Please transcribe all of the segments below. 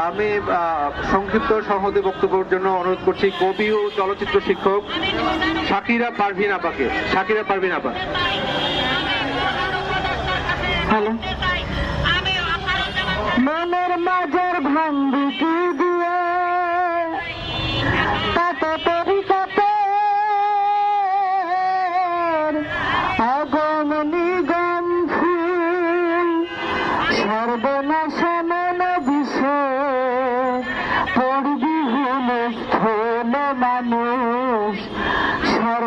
আমি আহ, সংক্ষিপ্ত সংহতি বক্তব্যের জন্য অনুরোধ করছি কবি ও চলচ্চিত্র শিক্ষক শাকিরা পারভিন আপাকে শাকিরা পারভিন আপা। হ্যালো। মনের মাঝের ভাঙ্গি কি দিয়ে তাতে তরিকাতে অগম নিগম ফুল সর্বনাশ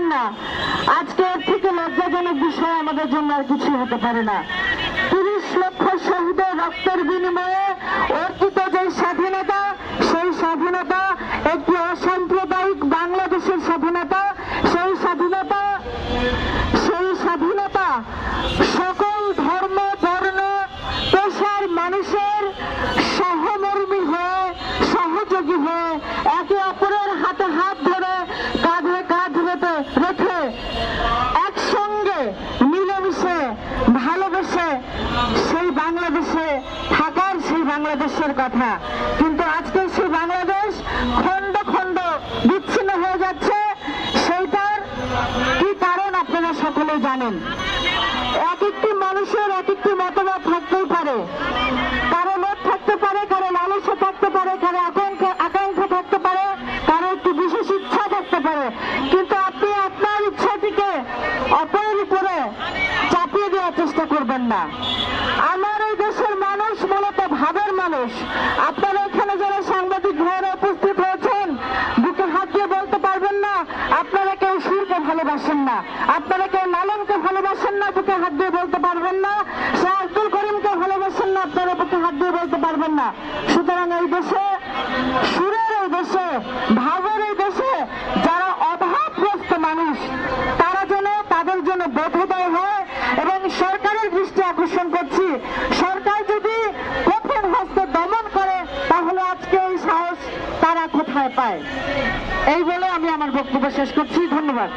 পারেন না। আজকে এর থেকে লজ্জাজনক বিষয় আমাদের জন্য আর কিছু হতে পারে না। তিরিশ লক্ষ শহীদের রক্তের বিনিময়ে অর্জিত যে স্বাধীনতা, সেই স্বাধীনতা একটি অসাম্প্রদায়িক বাংলাদেশের স্বাধীনতা, সেই স্বাধীনতা সেই স্বাধীনতা সকল ধর্ম, বর্ণ, পেশার মানুষের সহমর্মী হয়ে, সহযোগী হয়ে একে অপরের বাংলাদেশের কথা। কিন্তু আজকে সেই বাংলাদেশ খণ্ড খণ্ড বিচ্ছিন্ন হয়ে যাচ্ছে, সেইটার কি কারণ আপনারা সকলে জানেন। এক একটি মানুষের এক একটি মতবাদ থাকতেই পারে। কারও লোভ থাকতে পারে, কারও লালসা থাকতে পারে, কারও আকাঙ্ক্ষা আকাঙ্ক্ষা থাকতে পারে, কারও একটি বিশেষ ইচ্ছা থাকতে পারে। কিন্তু আপনি আপনার ইচ্ছাটিকে অপরের উপরে চাপিয়ে দেওয়ার চেষ্টা করবেন না আমার এই দেশের মানুষ মূলত ভাবের মানুষ। আপনারা এখানে যারা সাংবাদিক ভাইয়েরা উপস্থিত হয়েছেন, বুকে হাত দিয়ে বলতে পারবেন না, আপনারা কেউ সুরকে ভালোবাসেন না, আপনারা কেউ নালনকে ভালোবাসেন না, বুকে হাত দিয়ে বলতে পারবেন না, শাহ করিমকে ভালোবাসেন না, আপনারা বুকে হাত দিয়ে বলতে পারবেন না। সুতরাং এই দেশে, সুরের এই দেশে ভাবের এই দেশে যারা অভাবগ্রস্ত মানুষ তারা যেন তাদের জন্য বোধোদয় হয় এবং সরকারের দৃষ্টি আকর্ষণ করছি সরকার যদি কঠিন হস্তে দমন করে তাহলে আজকে এই সাহস তারা কোথায় পায়? এই বলে আমি আমার বক্তব্য শেষ করছি। ধন্যবাদ।